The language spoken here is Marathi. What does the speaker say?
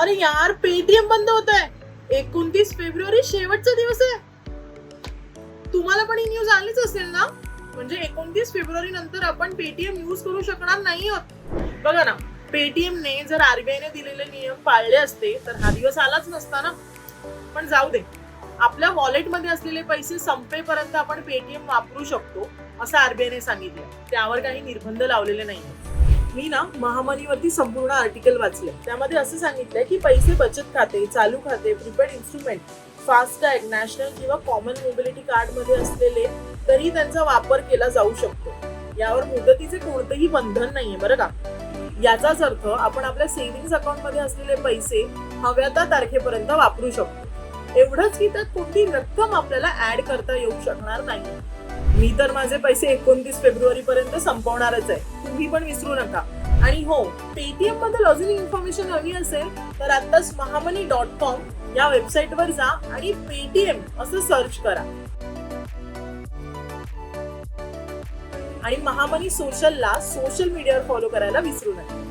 अरे यार पेटीएम बंद होत आहे एकोणतीस फेब्रुवारी शेवटचा दिवस आहे. तुम्हाला पण ही न्यूज आलीच असेल ना? म्हणजे एकोणतीस फेब्रुवारी नंतर आपण पेटीएम यूज करू शकणार नाही आहोत. बघा ना पेटीएमने जर आरबीआयने दिलेले नियम पाळले असते तर हा दिवस आलाच नसता ना? पण जाऊ दे. आपल्या वॉलेटमध्ये असलेले पैसे संपेपर्यंत आपण पेटीएम वापरू शकतो असं आरबीआयने सांगितलं त्यावर काही निर्बंध लावलेले नाही मी ना महामनीवरती संपूर्ण आर्टिकल वाचले त्यामध्ये असं सांगितलंय की पैसे बचत खाते चालू खाते प्रिपेड इन्स्ट्रुमेंट फास्टॅग नॅशनल किंवा कॉमन मोबिलिटी कार्डमध्ये असलेले तरी त्यांचा वापर केला जाऊ शकतो. यावर मुदतीचे कोणतेही बंधन नाहीये बरं का? याचाच अर्थ आपण आपल्या सेव्हिंग अकाउंटमध्ये असलेले पैसे हव्या त्या तारखेपर्यंत वापरू शकतो. एवढंच की त्यात कोणती रक्कम आपल्याला ऍड करता येऊ शकणार नाही. मी तर माझे पैसे एकोणतीस फेब्रुवारी पर्यंत संपवणारच आहे. तुम्ही पण विसरू नका. आणि हो पेटीएमबद्दल अजून इन्फॉर्मेशन हवी असेल तर आताच महामनी डॉट कॉम या वेबसाईट वर जा आणि पेटीएम असं सर्च करा. आणि महामनी सोशलला सोशल मीडियावर फॉलो करायला विसरू नका.